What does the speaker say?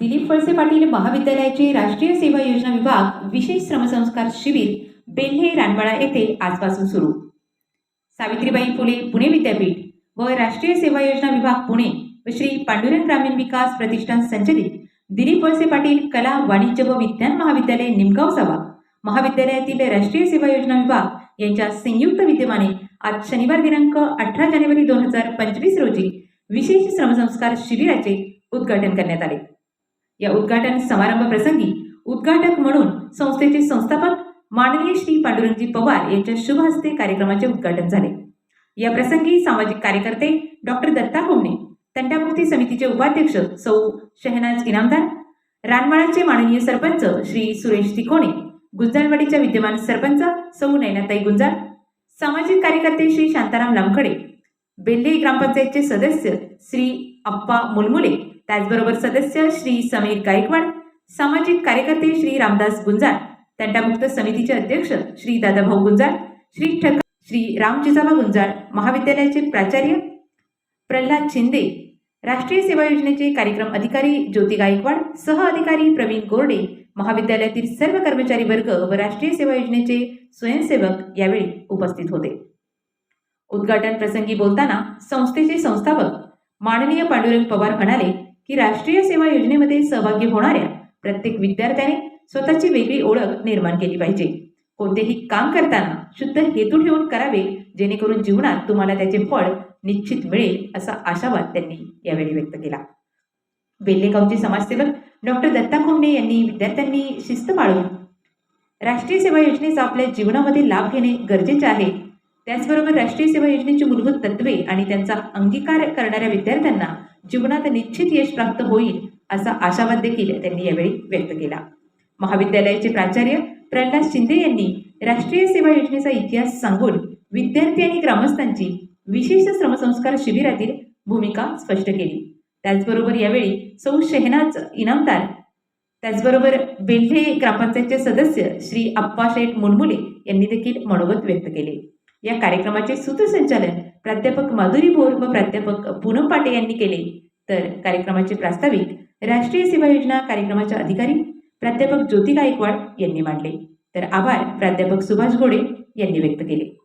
दिलीप फळसे पाटील महाविद्यालयाचे राष्ट्रीय सेवा योजना विभाग विशेष श्रमसंस्कार शिबिर बेल्हे रानवाडा येथे आजपासून सुरू. सावित्रीबाई फुले पुणे विद्यापीठ व राष्ट्रीय सेवा योजना विभाग पुणे व श्री पांडुरंग ग्रामीण विकास प्रतिष्ठान संचलित दिलीप वळसे पाटील कला वाणिज्य व विज्ञान महाविद्यालय निमगाव सभा महाविद्यालयातील राष्ट्रीय सेवा योजना विभाग यांच्या संयुक्त विद्यमाने आज शनिवार दिनांक अठरा जानेवारी दोन हजार पंचवीस रोजी विशेष श्रमसंस्कार शिबिराचे उद्घाटन करण्यात आले. या उद्घाटन समारंभ प्रसंगी उद्घाटक म्हणून संस्थेचे संस्थापक माननीय श्री पांडुरंगजी पवार यांच्या शुभ हस्ते कार्यक्रमाचे उद्घाटन झाले. या प्रसंगी सामाजिक कार्यकर्ते डॉक्टर दत्ता होमणे तंटामुक्ती समितीचे उपाध्यक्ष सौ शहनाज इनामदार रानमाळाचे माननीय सरपंच श्री सुरेश तिकोणे गुंजाळवाडीच्या विद्यमान सरपंच सौ नैनाताई गुंजाळ सामाजिक कार्यकर्ते श्री शांताराम लामखडे बेल्ले ग्रामपंचायतचे सदस्य श्री अप्पा मुलमुले त्याचबरोबर सदस्य श्री समीर गायकवाड सामाजिक कार्यकर्ते श्री रामदास गुंजाळ तंटामुक्त समितीचे अध्यक्ष श्री दादाभाऊ गुंजाळ श्री ठक श्री रामजिजाबा गुंजाळ महाविद्यालयाचे प्राचार्य प्रल्हाद शिंदे राष्ट्रीय सेवा योजनेचे कार्यक्रम अधिकारी ज्योती गायकवाड सह अधिकारी प्रवीण गोरडे महाविद्यालयातील सर्व कर्मचारी वर्ग व राष्ट्रीय सेवा योजनेचे स्वयंसेवक यावेळी उपस्थित होते. उद्घाटन प्रसंगी बोलताना संस्थेचे संस्थापक माननीय पांडुरंग पवार म्हणाले की राष्ट्रीय सेवा योजनेमध्ये सहभागी होणाऱ्या प्रत्येक विद्यार्थ्याने स्वतःची वेगळी ओळख निर्माण केली पाहिजे. कोणतेही काम करताना शुद्ध हेतू ठेवून करावे जेणेकरून जीवनात तुम्हाला त्याचे फळ निश्चित मिळेल असा आशावाद त्यांनी यावेळी व्यक्त केला. बेल्लेगावचे समाजसेवक डॉक्टर दत्ता खोमणे यांनी विद्यार्थ्यांनी शिस्त पाळून राष्ट्रीय सेवा योजनेचा आपल्या जीवनामध्ये लाभ घेणे गरजेचे आहे त्याचबरोबर राष्ट्रीय सेवा योजनेची मूलभूत तत्वे आणि त्यांचा अंगीकार करणाऱ्या विद्यार्थ्यांना जीवनात निश्चित यश प्राप्त होईल असा आशावाद देखील त्यांनी यावेळी व्यक्त केला. महाविद्यालयाचे प्राचार्य प्रल्हाद शिंदे यांनी राष्ट्रीय सेवा योजनेचा इतिहास सांगून विद्यार्थी आणि ग्रामस्थांची विशेष श्रमसंस्कार शिबिरातील भूमिका स्पष्ट केली. त्याचबरोबर यावेळी सौ शहनाज इनामदार त्याचबरोबर बेल्हे ग्रामपंचायतचे सदस्य श्री अप्पा शेठ मुनमुले यांनी देखील मनोगत व्यक्त केले. या कार्यक्रमाचे सूत्रसंचालन प्राध्यापक माधुरी भोर व प्राध्यापक पूनम पाटे यांनी केले. तर कार्यक्रमाचे प्रास्ताविक राष्ट्रीय सेवा योजना कार्यक्रमाच्या अधिकारी प्राध्यापक ज्योती गायकवाड यांनी मांडले. तर आभार प्राध्यापक सुभाष घोडे यांनी व्यक्त केले.